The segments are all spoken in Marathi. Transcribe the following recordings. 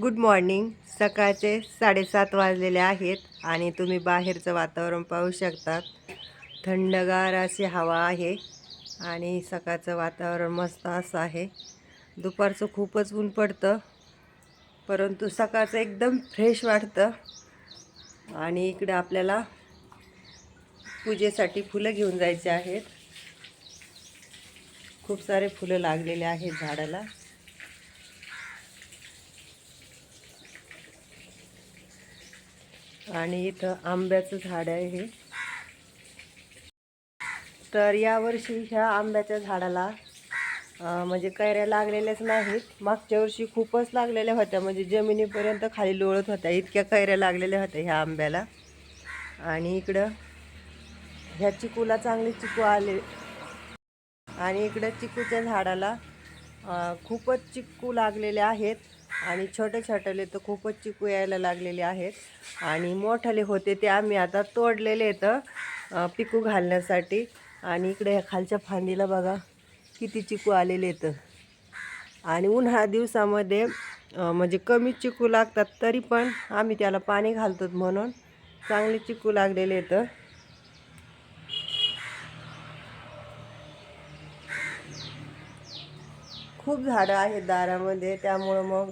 गुड मॉर्निंग सकाळचे साडेसात वाजलेले आहेत आणि तुम्ही बाहेरचं वातावरण पाहू शकतात. थंडगार अशी हवा आहे आणि सकाळचं वातावरण मस्त असं आहे. दुपारचं खूपच ऊन पडतं परंतु सकाळचं एकदम फ्रेश वाटतं. आणि इकडे आपल्याला पूजेसाठी फुलं घेऊन जायचे आहेत. खूप सारे फुलं लागलेले आहेत झाडाला. आणि इथं आंब्याचं झाड आहे. हे तर यावर्षी ह्या आंब्याच्या झाडाला म्हणजे कैऱ्या लागलेल्याच नाहीत. मागच्या वर्षी खूपच लागलेल्या होत्या म्हणजे जमिनीपर्यंत खाली लोळत होत्या. इतक्या कैऱ्या लागलेल्या होत्या ह्या आंब्याला. आणि इकडं ह्या चिकूला चांगले चिकू आले. आणि इकडं चिकूच्या झाडाला खूपच चिकू लागलेले आहेत. आणि छोटे छोटेले तर खूपच चिकू यायला लागलेले आहेत. आणि मोठाले होते ते आम्ही आता तोडलेले आहेत पिकू घालण्यासाठी. आणि इकडे ह्या खालच्या फांदीला बघा किती चिकू आलेले आहेत. आणि उन्हाळ्या दिवसामध्ये म्हणजे कमी चिकू लागतात तरी पण आम्ही त्याला पाणी घालतो म्हणून चांगले चिकू लागलेले आहेत. खूप झाडं आहेत दारामध्ये त्यामुळं मग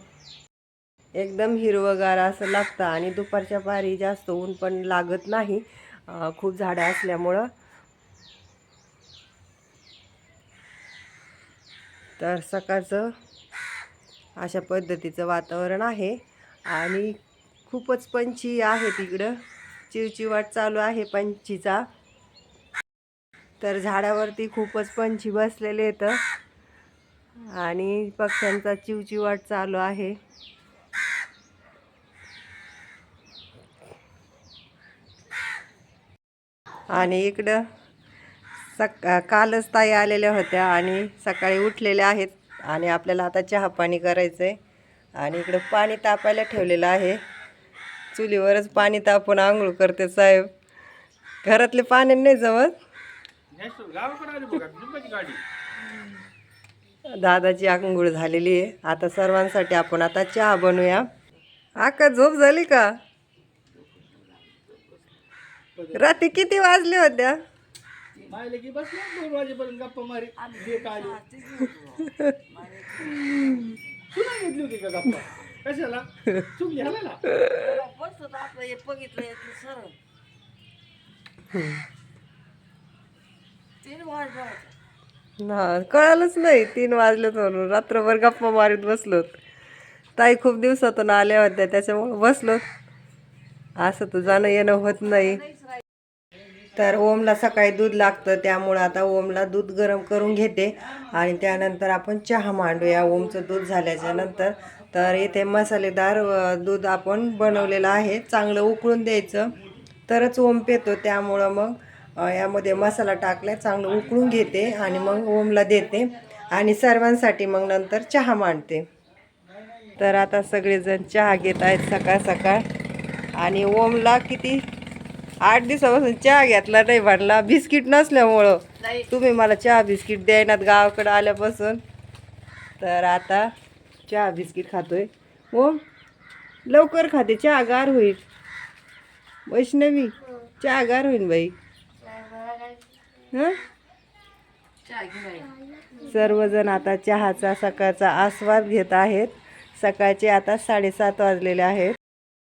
एकदम हिरवंगार असं लागतं आणि दुपारच्या पारी जास्त ऊन पण लागत नाही. खूप झाडं असल्यामुळं. तर सकाळचं अशा पद्धतीचं वातावरण आहे. आणि खूपच पंछी आहे तिकडं चिवचिवाट चालू आहे पंछीचा. तर झाडावरती खूपच पंछी बसलेले आहेत. आणि पक्ष्यांचा चिवचिवाट चालू आहे. आणि इकडं सक कालच ताई आलेल्या होत्या आणि सकाळी उठलेल्या आहेत आणि आपल्याला आता चहा पाणी करायचं आहे आणि इकडं पाणी तापायला ठेवलेलं आहे. चुलीवरच पाणी तापून आंघोळ करते साहेब. घरातले पाणी नाही जमत. दादाची आंघोळ झालेली आहे. आता सर्वांसाठी आपण आता चहा बनवूया. आका झोप झाली का? रात्री किती वाजले होत्या मायले की बसले दोन वाजेपर्यंत गप्पा मारी. बेट आली तुला घेतली होती का गप्पा? कशाला? चुकली हाला ना? ना कळालंच नाही. तीन वाजलेत म्हणून रात्रभर गप्पा मारीत बसलोत. ताई खूप दिवसातून आल्या होत्या त्याच्यामुळे बसलोत. असं तर जाणं येणं होत नाही. तर ओमला सकाळी दूध लागतं त्यामुळं आता ओमला दूध गरम करून घेते. आणि त्यानंतर आपण चहा मांडूया. ओमचं दूध झाल्याच्यानंतर तर इथे मसालेदार दूध आपण बनवलेलं आहे. चांगलं उकळून द्यायचं. तरच ओम पेतो. त्यामुळं मग यामध्ये मसाला टाकला चांगलं उकळून घेते आणि मग ओमला देते. आणि सर्वांसाठी मग नंतर चहा मांडते. तर आता सगळेजण चहा घेत आहेत सकाळ सकाळ. आणि ओमला किती आठ दिवसापासून चहा घेतला नाही म्हणला. बिस्किट नसल्यामुळं तुम्ही मला चहा बिस्किट द्यायनात गावाकडं आल्यापासून. तर आता चहा बिस्किट खातोय. ओम लवकर खाते चहा गार होईल. वैष्णवी चहा गार होईल बाई. हं? सर्वजण आता चहाचा सकाळचा आस्वाद घेत आहेत. सकाळचे आता साडेसात वाजलेले आहेत.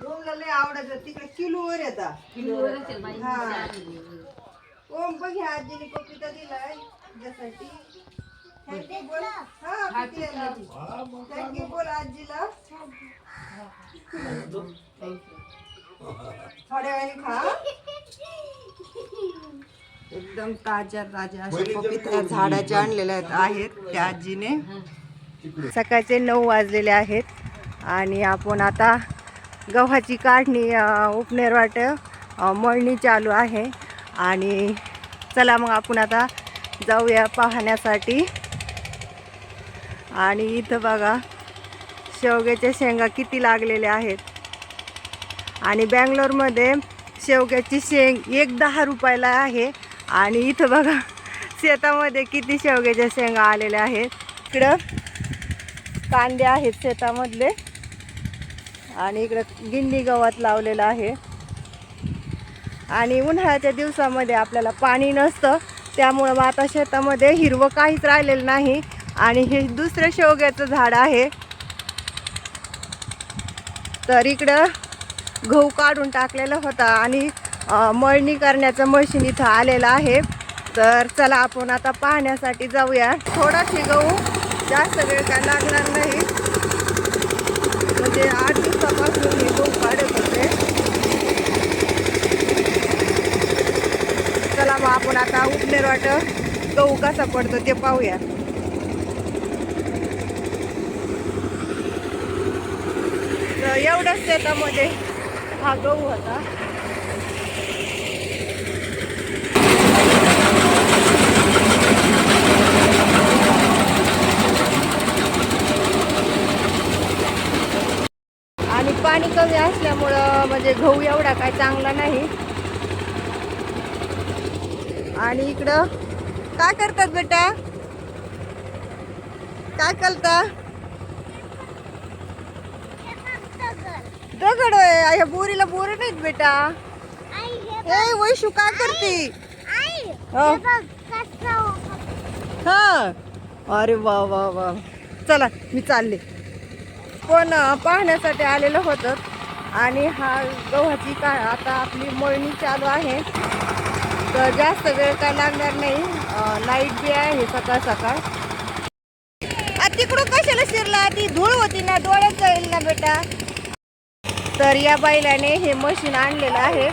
ओमला लय आवडायचं तिकडे किलोवर येतात हा. ओम बघ ह्या आजीने पपिता दिलाय थँक्यू बोल. हा थँक्यू बोल आजीला. थोड्या वेळाने खा एकदम ताज्या ताज्या अशा पपिता झाडाच्या आणलेल्या आहेत आहेत त्या आजीने. सकाळचे नऊ वाजलेले आहेत आणि आपण आता गव्हाची काढणी उपनेर वाट मळणी चालू आहे. आणि चला मग आपण आता जाऊया पाहण्यासाठी. आणि इथं बघा शेवग्याच्या शेंगा किती लागलेल्या आहेत. आणि बँगलोरमध्ये शेवग्याची शेंग एक दहा रुपयाला आहे. आणि इथं बघा शेतामध्ये किती शेवग्याच्या शेंगा आलेल्या आहेत. इकडं कांदे आहेत शेतामधले. आणि इकडं गिंडी गवत लावलेलं आहे. आणि उन्हाळ्याच्या दिवसामध्ये आपल्याला पाणी नसतं. त्यामुळं मग आता शेतामध्ये हिरवं काहीच राहिलेलं नाही. आणि हे दुसरं शेवग्याचं झाड आहे. तर इकडं गहू काढून टाकलेला होता आणि मळणी करण्याचं मशीन इथं आलेलं आहे. तर चला आपण आता पाहण्यासाठी जाऊया. थोडाशी गहू जास्त वेळ काय लागणार नाही. म्हणजे आठ दिवसापासून मी गहू काढत होते. चला मग आपण आता उपनेर वाट गहू कसा पडतो ते पाहूया. तर एवढ्याच शेतामध्ये हा गहू होता आणि पाणी कमी असल्यामुळं म्हणजे गहू एवढा काय चांगला नाही. आणि इकडं काय करतात बेटा? काय करता? दगड आहे ह्या बोरीला बोर नाहीत बेटा. हे वैशू काय करते? हा. अरे वा वा वा. चला मी चालले. पण पाहण्यासाठी आलेलं होतं. आणि हा गव्हाची का आता आपली मळणी चालू आहे. तर जास्त वेळ काय लागणार नाही. लाइट बी आहे सकाळ सकाळ. तिकडून कशाला शिरला? ती धूळ होती ना डोळ्यात जाईल ना बेटा. तर या बैलाने हे मशीन आणलेलं आहे.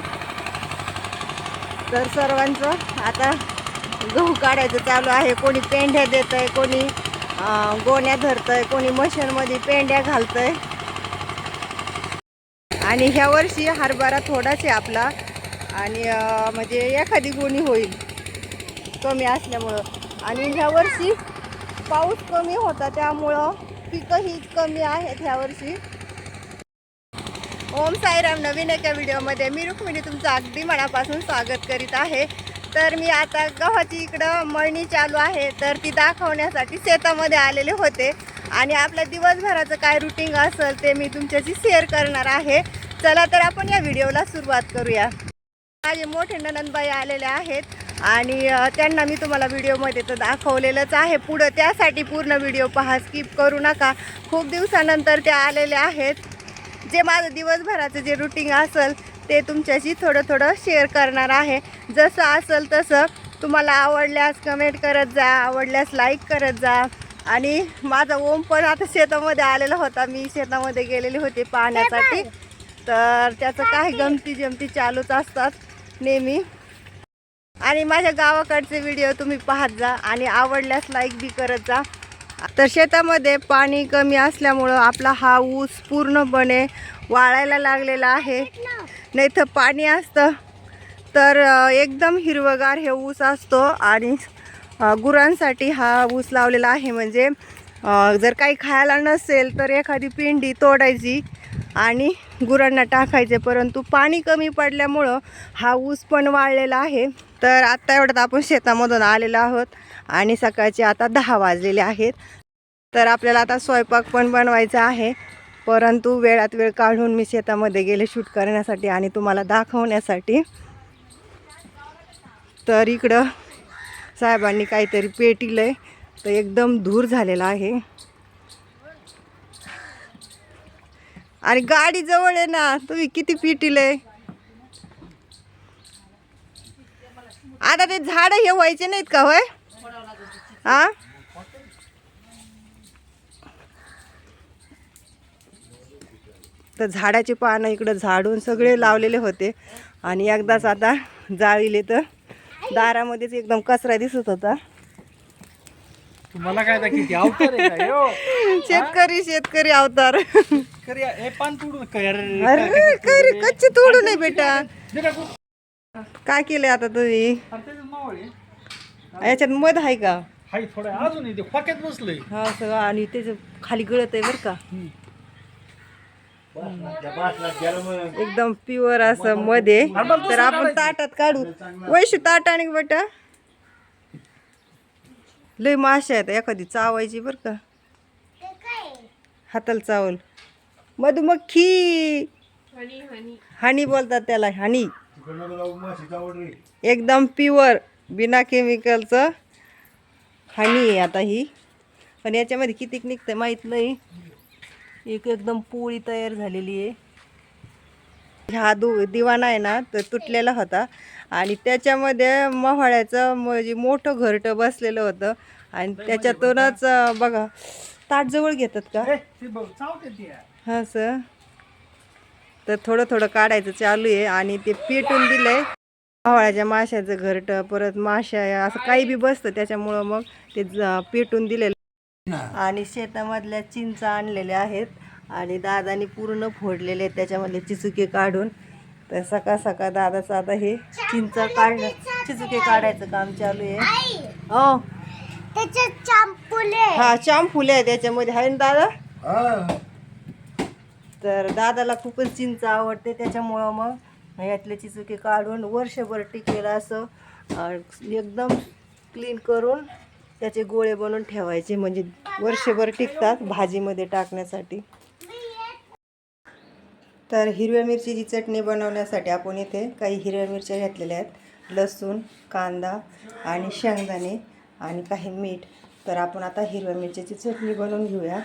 तर सर्वांचं आता गहू काढायचं चालू आहे. कोणी पेंढ्या देत आहे कोणी गोण्या धरतंय कोणी मशीनमध्ये पेंड्या घालतंय. आणि ह्या वर्षी हरभरा थोडाच आहे आपला. आणि म्हणजे एखादी गुणी होईल. कमी असल्यामुळं. आणि ह्या वर्षी पाऊस कमी होता त्यामुळं पिकंही कमी आहेत ह्या वर्षी. ओम साईराम नवीन एका व्हिडिओमध्ये मी रुक्मिणी तुमचं अगदी मनापासून स्वागत करीत आहे. तर मी आता गव्हाची इकडं मळणी चालू आहे. तर ती दाखवण्यासाठी शेतामध्ये आलेले होते. आणि आपल्या दिवसभराचं काय रुटीन असेल ते मी तुमच्याशी शेअर करणार आहे. चला तर आपण या व्हिडिओला सुरुवात करूया. माझे मोठे ननंदबाई आलेले आहेत आणि त्यांना मी तुम्हाला व्हिडिओमध्ये तर दाखवलेलंच आहे. पुढं त्यासाठी पूर्ण व्हिडिओ पहा स्किप करू नका. खूप दिवसानंतर ते आलेले आहेत. जे माझं दिवसभराचं जे रुटीन असेल ते तुमच्याशी थोडं थोडं शेअर करणार आहे. जसं असेल तसं तुम्हाला आवडल्यास कमेंट करत जा आवडल्यास लाईक करत जा. आणि माझा ओम पण आता शेतामध्ये आलेला होता. मी शेतामध्ये गेलेले होते पाहण्यासाठी. तर त्याचं काय गमती जमती चालूच असतात नेहमी. आणि माझ्या गावाकडचे व्हिडिओ तुम्ही पाहत जा आणि आवडल्यास लाईक बी करत जा. तर शेतामध्ये पाणी कमी असल्यामुळं आपला हा ऊस पूर्णपणे वाळायला लागलेला आहे. नाही तर पाणी असतं. तर एकदम हिरवगार हे ऊस असतो आणि गुरांसाठी हा ऊस लावलेला आहे. म्हणजे जर काही खायला नसेल तर एखादी पिंडी तोडायची आणि गुरांना टाकायचे. परंतु पाणी कमी पडल्यामुळं हा ऊस पण वाळलेला आहे. तर आत्ता एवढ्यात आपण शेतामधून आलेलो आहोत आणि सकाळचे आता दहा वाजलेले आहेत. तर आपल्याला आता स्वयंपाक पण बनवायचा आहे. परंतु वेळात वेळ काढून मी शेतामध्ये गेले शूट करण्यासाठी आणि तुम्हाला दाखवण्यासाठी. तर इकडं साहेबांनी काहीतरी पेटिलं आहे तर एकदम धूर झालेला आहे. आणि गाडी जवळ आहे ना तुम्ही किती पिटिलंय? आता ते झाडं हे व्हायचे नाहीत का होय? हा तर झाडाचे पानं इकडं झाडून सगळे लावलेले होते. आणि एकदाच आता जाळीले तर दारामध्येच एकदम कचरा दिसत होता. तुम्हाला काय किती अवतार आहे का? यो. शेतकरी शेतकरी अवतार. करी हे पान तोडून काय अरे काय रे कच्चे तोडू नाही बेटा. दे टाकू. काय केलंय आता तुम्ही? अरे त्याच्यात मावळ आहे. याच्यात मध आहे का? हाय थोडं अजून इथे खोक्यात बसलंय. हा सगळं आणि त्याचं खाली गळत आहे बरं का. एकदम प्युअर असं मध्ये. तर आपण ताटात काढू. वैशू ताट आणि बट लय माशा आहेत एखादी चावायची बर का. हाताला चावल. मधुमक्खी. हानी बोलतात त्याला हानी. एकदम प्युअर बिना केमिकलचं हानी आहे आता ही. पण याच्यामध्ये किती निघतं माहीत नाही. एक एकदम पोळी तयार झालेली आहे. हा दु दिवाणा आहे ना तर तुटलेला होता. आणि त्याच्यामध्ये मोहाळ्याचं म्हणजे मोठं घरटं बसलेलं होतं. आणि त्याच्यातूनच बघा ताट जवळ घेतात का? हे, सर. तर थोडं थोडं काढायचं चालू आहे आणि ते पेटून दिलंय. मावळ्याच्या माशाचं घरटं परत माशा असं काही बी बसतं त्याच्यामुळं मग ते ज- पेटून दिलेलं. आणि शेतामधल्या चिंचा आणलेल्या आहेत आणि दादानी पूर्ण फोडलेले आहेत त्याच्यामधले चिचुके काढून. तर सकाळ सकाळ दादाचं आता हे चिंचा काढणं चिचुके काढायचं काम चालू आहे. हो. चांपुले. हा फुले आहे त्याच्यामध्ये. आहे ना दादा? तर दादाला खूपच चिंच आवडते त्याच्यामुळं मग यातले चिचुके काढून वर्षभर टिकलेलं असं एकदम क्लीन करून त्याचे गोळे बनवून ठेवायचे म्हणजे वर्षभर टिकतात भाजीमध्ये टाकण्यासाठी. तर हिरव्या मिरचीची चटणी बनवण्यासाठी आपण इथे काही हिरव्या मिरच्या घेतलेल्या आहेत. लसूण कांदा आणि शेंगदाणे आणि काही मीठ. तर आपण आता हिरव्या मिरच्याची चटणी बनवून घेऊया.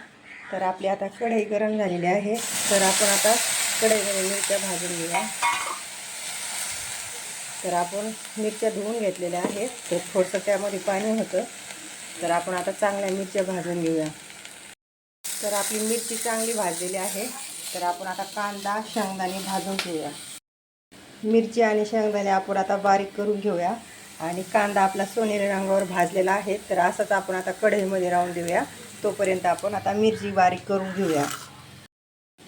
तर आपली आता कढई गरम झालेली आहे. तर आपण आता कढईमध्ये मिरच्या भाजून घेऊया. तर आपण मिरच्या धुवून घेतलेल्या आहेत. तर थोडंसं त्यामध्ये पाणी होतं. तर आपण आता चांगल्या मिरच्या भाजून घेऊया. तर आपली मिरची चांगली भाजलेली आहे. तर आपण आता कांदा शेंगदाणे भाजून घेऊया. मिरची आणि शेंगदाणे आपण आता बारीक करून घेऊया. आणि कांदा आपला सोनेरी रंगावर भाजलेला आहे. तर असंच आपण आता कढईमध्ये राहून देऊया. तोपर्यंत आपण आता मिरची बारीक करून घेऊया.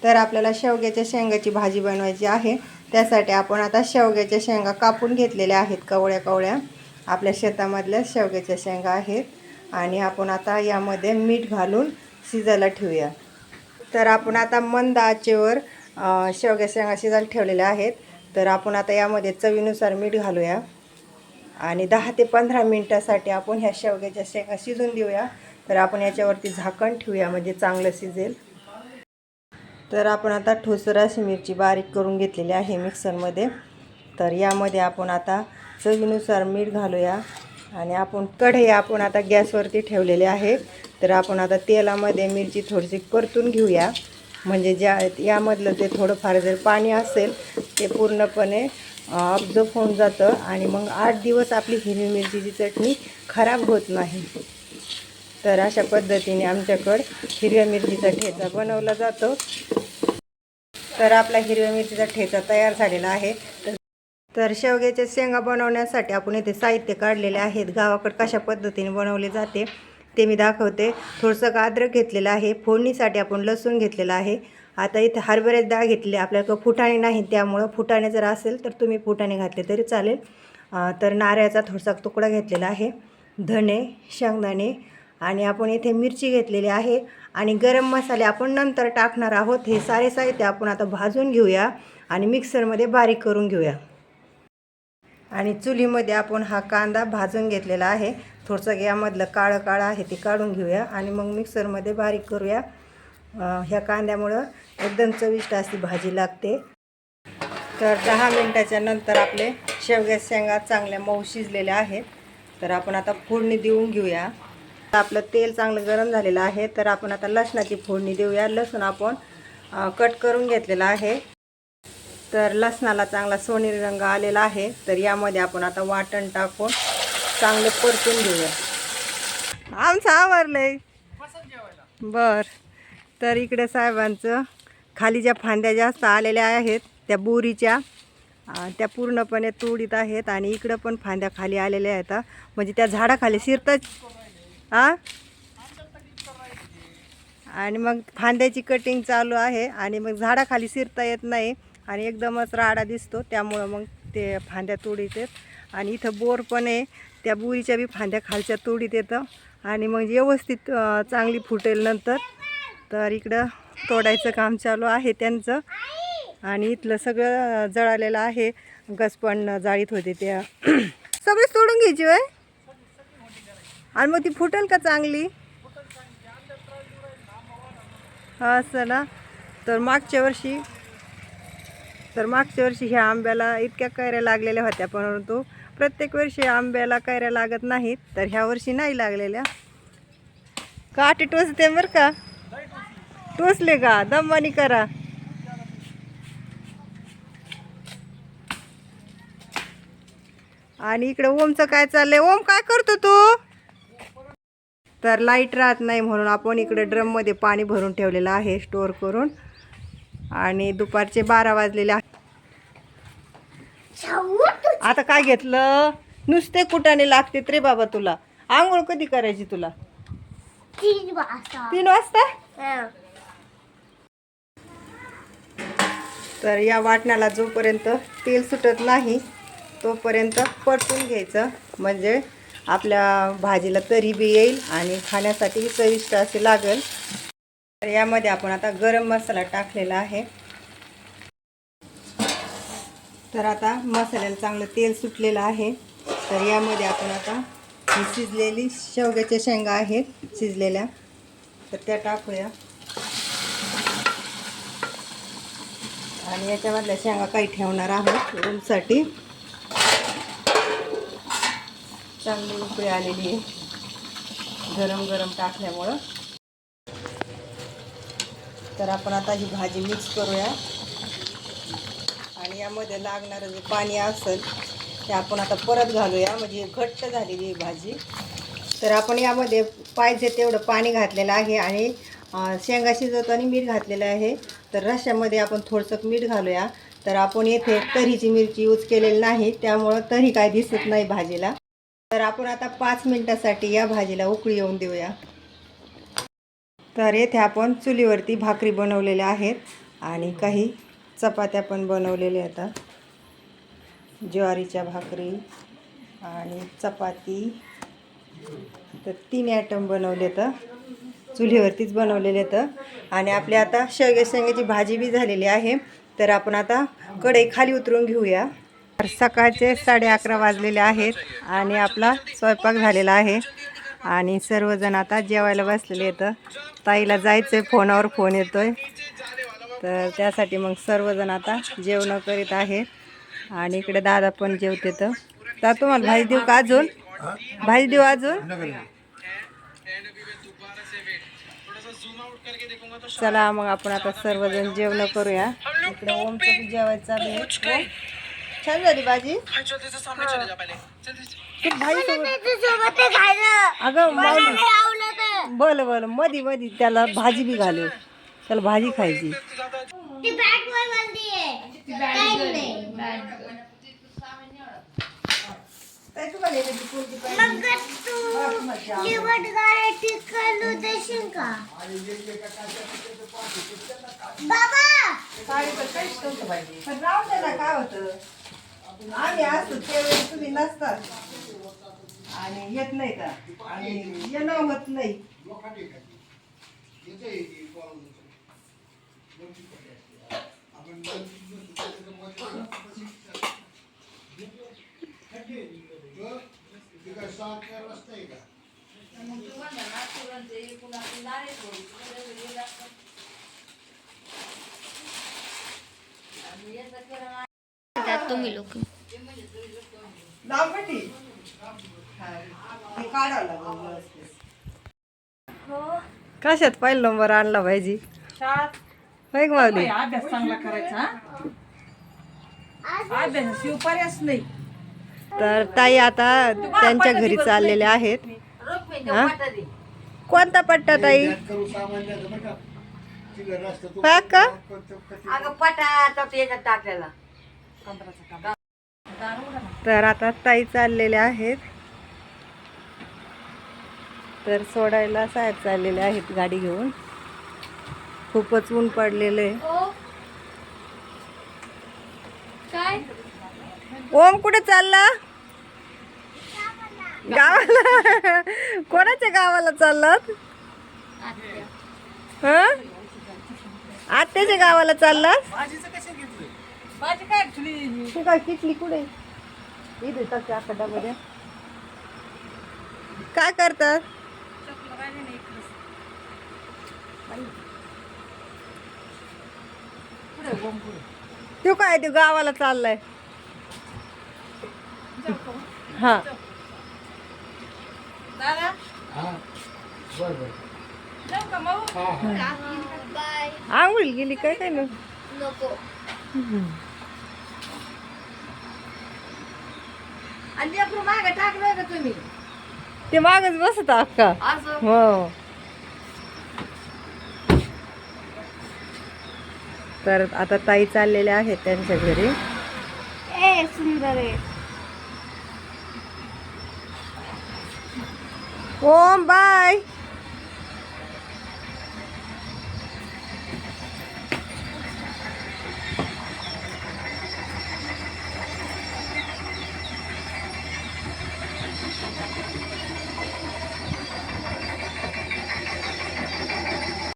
तर आपल्याला शेवग्याच्या शेंगाची भाजी बनवायची आहे. त्यासाठी आपण आता शेवग्याच्या शेंगा कापून घेतलेल्या आहेत कवळ्या कवळ्या आपल्या शेतामधल्या शेवग्याच्या शेंगा आहेत. आणि आपण आता यामध्ये मीठ घालून शिजायला ठेवूया. तर आपण आता मंद आचेवर शेवग्या शेंगा शिजायला ठेवलेल्या आहेत. तर आपण आता यामध्ये चवीनुसार मीठ घालूया. आणि दहा ते पंधरा मिनटासाठी आपण ह्या शेवग्याच्या शेंगा शिजून देऊया. तर आपण याच्यावरती झाकण ठेवूया म्हणजे चांगलं शिजेल. तर आपण आता ठोसर अशी मिरची बारीक करून घेतलेली आहे मिक्सरमध्ये. तर यामध्ये आपण आता चवीनुसार मीठ घालूया. आणि आपण कढई आपण आता गॅसवरती ठेवलेले आहे. तर आपण आता तेलामध्ये मिरची थोडीशी परतून घेऊया. म्हणजे ज्या यामधलं जे थोडंफार जर पाणी असेल ते पूर्णपणे ऑब्झर्व होऊन जातं आणि मग आठ दिवस आपली हिरवी मिरचीची चटणी खराब होत नाही. तर अशा पद्धतीने आमच्याकडं हिरव्या मिरचीचा ठेचा बनवला जातो. तर आपला हिरव्या मिरचीचा ठेचा तयार झालेला आहे. तर तर शेवग्याच्या शेंगा बनवण्यासाठी आपण इथे साहित्य काढलेले आहेत. गावाकडे कशा पद्धतीने बनवले जाते ते मी दाखवते. थोडंसं अद्रक घेतलेलं आहे. फोडणीसाठी आपण लसूण घेतलेलं आहे. आता इथे हरभऱ्याची डाळ घेतली आपल्याकडं फुटाणे नाही त्यामुळं फुटाणे जर असेल तर तुम्ही फुटाणे घातले तरी चालेल. तर नारळाचा थोडासा तुकडा घेतलेला आहे. धणे शेंगदाणे आणि आपण इथे मिरची घेतलेली आहे. आणि गरम मसाले आपण नंतर टाकणार आहोत. हे सारे साहित्य आपण आता भाजून घेऊया आणि मिक्सरमध्ये बारीक करून घेऊया. आणि चुलीमध्ये आपण हा कांदा भाजून घेतलेला आहे. थोडंसं यामधलं काळं काळं आहे ते काढून घेऊया आणि मग मिक्सरमध्ये बारीक करूया. ह्या कांद्यामुळं एकदम चविष्ट अशी भाजी लागते. तर दहा मिनटाच्या नंतर आपले शेवग्या शेंगा चांगल्या मऊ शिजलेल्या आहेत. तर आपण आता फोडणी देऊन घेऊया. आपलं तेल चांगलं गरम झालेलं आहे. तर आपण आता लसणाची फोडणी देऊया. लसूण आपण कट करून घेतलेला आहे. तर लसणाला चांगला सोनेरी रंग आलेला आहे. तर यामध्ये आपण आता वाटण टाकून चांगले परतून घेऊया. आमचं आवरलंय. बर. तर इकडे साहेबांचं खाली ज्या फांद्या जास्त आलेल्या आहेत त्या बोरीच्या त्या पूर्णपणे तोडीत आहेत आणि इकडं पण फांद्या खाली आलेल्या आहेत म्हणजे त्या झाडाखाली शिरतात आ? आणि मग फांद्याची कटिंग चालू आहे आणि मग झाडाखाली शिरता येत नाही. आणि एकदमच राडा दिसतो त्यामुळं मग ते फांद्या तोडीत येत आणि इथं बोर पण आहे त्या बोरीच्या बी फांद्या खालच्या तोडीत येतं. आणि मग व्यवस्थित चांगली फुटेल नंतर. तर इकडं तोडायचं काम चालू आहे त्यांचं. आणि इथलं सगळं जळालेलं आहे. गसपण जाळीत होते त्या. सगळेच तोडून घ्यायची वय आणि मग ती फुटेल का चांगली? असं ना. तर मागच्या वर्षी तर मागच्या वर्षी ह्या आंब्याला इतक्या कैऱ्या लागलेल्या होत्या परंतु प्रत्येक वर्षी आंब्याला कैऱ्या लागत नाहीत तर ह्या वर्षी नाही लागलेल्या. काटे टोचते बरं का? टोचले का? दमवानी करा. आणि इकडे ओमचं काय चाललंय? ओम काय करतो तू? तर लाइट राहत नाही म्हणून आपण इकडे ड्रममध्ये पाणी भरून ठेवलेलं आहे स्टोअर करून. आणि दुपारचे बारा वाजलेले आता काय घेतलं? नुसते कुटाने लागते रे बाबा तुला. आंघोळ कधी करायची तुला? तीन वाजता? तर या वाटणाला जोपर्यंत तेल सुटत नाही तोपर्यंत परतून घ्यायचं. म्हणजे आपल्या भाजीला तरी बी येईल आणि खाण्यासाठी चविष्ट असे लागेल. तर यामध्ये आपण आता गरम मसाला टाकलेला आहे. तर आता मसाल्याला चांगलं तेल सुटलेलं आहे. तर यामध्ये आपण आता ही शिजलेली शेवग्याच्या शेंगा आहेत शिजलेल्या. तर त्या टाकूया. आणि याच्यामधल्या शेंगा काही ठेवणार आहोत रूमसाठी चांगली उकळी आलेली आहे. गरम गरम टाकल्यामुळं. तर आपण आता ही भाजी मिक्स करूया. आणि यामध्ये लागणारं जे पाणी असेल ते आपण आता परत घालूया. म्हणजे घट्ट झालेली ही भाजी. तर आपण यामध्ये पाहिजे तेवढं पाणी घातलेलं आहे आणि शेंगा शिजवताना मीठ घातलेलं आहे. तर रश्श्यामध्ये आपण थोडंसं मीठ घालूया. तर आपण येथे तरीची मिरची यूज केलेली नाही त्यामुळं तरी काय दिसत नाही भाजीला. तर आपण आता पाच मिनटासाठी या भाजीला उकळी येऊन देऊया. तर येथे आपण चुलीवरती भाकरी बनवलेल्या आहेत आणि काही चपात्या पण बनवलेल्या आहेत ज्वारीच्या भाकरी आणि चपाती. तर तीन आयटम बनवले तर चुलीवरतीच बनवलेले तर आणि आपली आता शेवगे शेंग्याची भाजी बी झालेली आहे. तर आपण आता कढई खाली उतरून घेऊया. तर सकाळचे साडे अकरा वाजलेले आहेत आणि आपला स्वयंपाक झालेला आहे. आणि सर्वजण आता जेवायला बसलेले येतं ताईला जायचं आहे फोनावर फोन येतोय. तर त्यासाठी मग सर्वजण आता जेवणं करीत आहेत. आणि इकडे दादा पण जेवते तर. तर तुम्हाला भाजी देऊ का अजून? भाजी देऊ अजून? चला मग आपण आता सर्वजण जेवणं करूया. इकडे ओमचं जेवायचं चालू आहे. छान झाली भाजी. तू अगं माऊली बोल बोल मधी मधी त्याला भाजी बी घालू त्याला भाजी खायची ती बॅट वर बंदी आहे काही नाही मग तू लिवट गाडी टिकलू देशील का बाबा पण राहू दे ना काय? होतं आम्ही असतो त्यावेळी तुम्ही नसतात आणि येत नाही का आणि येणं होत नाही तुम्ही लोक. लांबटी? हे काढावं लागेल व्यवस्थित. कशात पहिला नंबर आणला पाहिजे होय का माऊली? अभ्यास चांगला करायचा हा? अभ्यास शिवपर्यास नाही. तर ताई आता त्यांच्या घरी चाललेले आहेत. हा? कोणता पट्टा ताई? पाक का. तर याच्यात टाकलेला. तर आता ताई चाललेले आहेत. तर सोडायला साहेब चाललेले आहेत गाडी घेऊन. खूपच ऊन पडलेलं आहे. ओ काय? ओम कुठे चालला? गावाला. कोणाच्या गावाला चाललात? आत्या आत्याच्या गावाला चाललात? तू काय किटली कुठे? इथे टाकते आता काय करतात? तू काय तू गावाला चाललाय? हा. दादा? जाऊ का मऊ? बाय आंघोळ गेली काय काय ना मागे का तुम्ही? ते मागच बसत अक्का. असं? हो. तर आता ताई चाललेल्या आहेत त्यांच्या घरी. ए सुंदर आहे. ओम बाय